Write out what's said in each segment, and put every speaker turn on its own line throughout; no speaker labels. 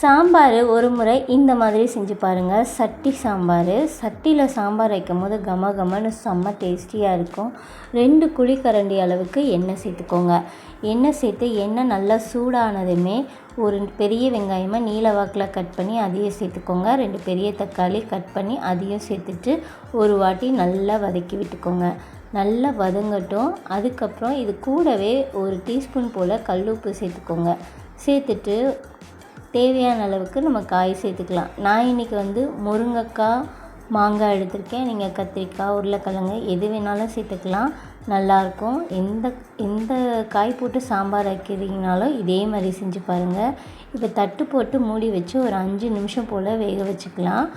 சாம்பார் ஒரு முறை இந்த மாதிரி செஞ்சு பாருங்கள் சட்டி சாம்பார். சட்டியில் சாம்பார் வைக்கும் போது கம கமன்னு செம்ம டேஸ்டியாக இருக்கும். ரெண்டு குழிக்கரண்டி அளவுக்கு எண்ணெய் சேர்த்துக்கோங்க. எண்ணெய் சேர்த்து எண்ணெய் நல்லா சூடானதுமே ஒரு பெரிய வெங்காயமாக நீல வாக்கில் கட் பண்ணி அதையும் சேர்த்துக்கோங்க. ரெண்டு பெரிய தக்காளி கட் பண்ணி அதையும் சேர்த்துட்டு ஒரு வாட்டி நல்லா வதக்கி விட்டுக்கோங்க. நல்லா வதங்கட்டும். அதுக்கப்புறம் இது கூடவே ஒரு டீஸ்பூன் போல் கல் உப்பு சேர்த்துக்கோங்க. சேர்த்துட்டு தேவையான அளவுக்கு நம்ம காய் சேர்த்துக்கலாம். நான் இன்றைக்கி வந்து முருங்கைக்காய் மாங்காய் எடுத்திருக்கேன். நீங்கள் கத்திரிக்காய் உருளைக்கிழங்கு எது வேணாலும் சேர்த்துக்கலாம். நல்லாயிருக்கும் எந்த எந்த காய் போட்டு சாம்பார் வைக்கிறீங்கனாலும் இதே மாதிரி செஞ்சு பாருங்கள் இப்போ தட்டு போட்டு மூடி வச்சு ஒரு அஞ்சு நிமிஷம் போல் வேக வச்சுக்கலாம்.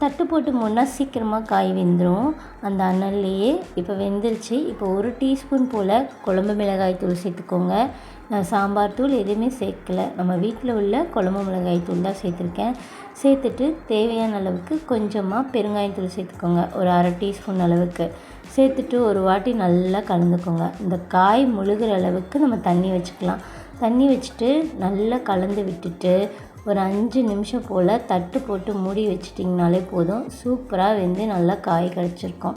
தட்டு போட்டு மூடினா சீக்கிரமாக காய் வெந்துடும் அந்த அனல்லையே இப்போ வெந்துருச்சு. இப்போ ஒரு டீஸ்பூன் போல் குழம்பு மிளகாய் தூள் சேர்த்துக்கோங்க. நான் சாம்பார் தூள் எதுவுமே சேர்க்கல. நம்ம வீட்டில் உள்ள குழம்பு மிளகாய் தூள் தான் சேர்த்துருக்கேன். சேர்த்துட்டு தேவையான அளவுக்கு கொஞ்சமாக பெருங்காயத்தூள் சேர்த்துக்கோங்க. ஒரு அரை டீஸ்பூன் அளவுக்கு. சேர்த்துட்டு ஒரு வாட்டி நல்லா கலந்துக்கோங்க. இந்த காய் முழுகிற அளவுக்கு நம்ம தண்ணி வச்சுக்கலாம். தண்ணி வச்சுட்டு நல்லா கலந்து விட்டுட்டு ஒரு அஞ்சு நிமிஷம் போல் தட்டு போட்டு மூடி வச்சிட்டிங்கனாலே போதும். சூப்பராக வெந்து நல்லா காய் கிடச்சிருக்கும்.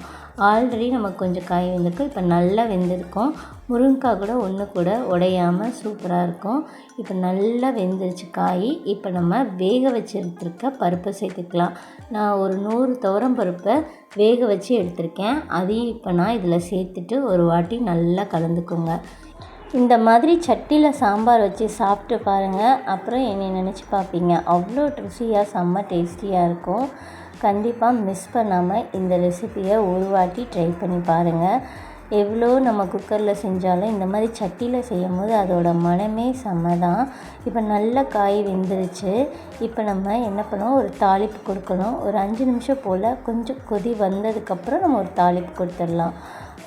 ஆல்ரெடி நமக்கு கொஞ்சம் காய் வெந்திருக்கு. இப்போ நல்லா வெந்திருக்கும். முருங்கைக்காய் கூட ஒன்று கூட உடையாமல் சூப்பராக இருக்கும். இப்போ நல்லா வெந்துருச்சு காய். இப்போ நம்ம வேக வச்சு எடுத்துருக்க பருப்பை சேர்த்துக்கலாம். நான் ஒரு நூறு துவரம் பருப்பை வேக வச்சு எடுத்திருக்கேன். அதையும் இப்போ நான் இதில் சேர்த்துட்டு ஒரு வாட்டி நல்லா கலந்துக்கோங்க. இந்த மாதிரி சட்டியில் சாம்பார் வச்சு சாப்பிட்டு பாருங்கள் அப்புறம் என்னை நினச்சி பார்ப்பீங்க. அவ்வளோ ருசியாக செம்ம டேஸ்டியாக இருக்கும். கண்டிப்பாக மிஸ் பண்ணாமல் இந்த ரெசிப்பியை ஒரு வாட்டி ட்ரை பண்ணி பாருங்கள் எவ்வளோ நம்ம குக்கரில் செஞ்சாலும் இந்த மாதிரி சட்டியில் செய்யும் போது அதோட மனமே செம்ம தான். இப்போ நல்ல காய் வெந்துருச்சு. இப்போ நம்ம என்ன பண்ணோம் ஒரு தாளிப்பு கொடுக்கணும். ஒரு அஞ்சு நிமிஷம் போல் கொஞ்சம் கொதி வந்ததுக்கப்புறம் நம்ம ஒரு தாளிப்பு கொடுத்துடலாம்.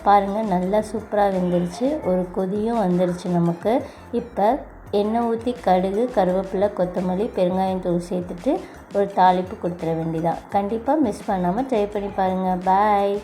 பாருங்கள் நல்லா சூப்பராக வெந்துருச்சு. ஒரு கொதியும் வந்துருச்சு நமக்கு. இப்போ எண்ணெய் ஊற்றி கடுகு கருவேப்பிலை கொத்தமல்லி பெருங்காயம் தூள் சேர்த்துட்டு ஒரு தாளிப்பு கொடுத்துட வேண்டியதான் கண்டிப்பாக மிஸ் பண்ணாமல் ட்ரை பண்ணி பாருங்கள் பாய்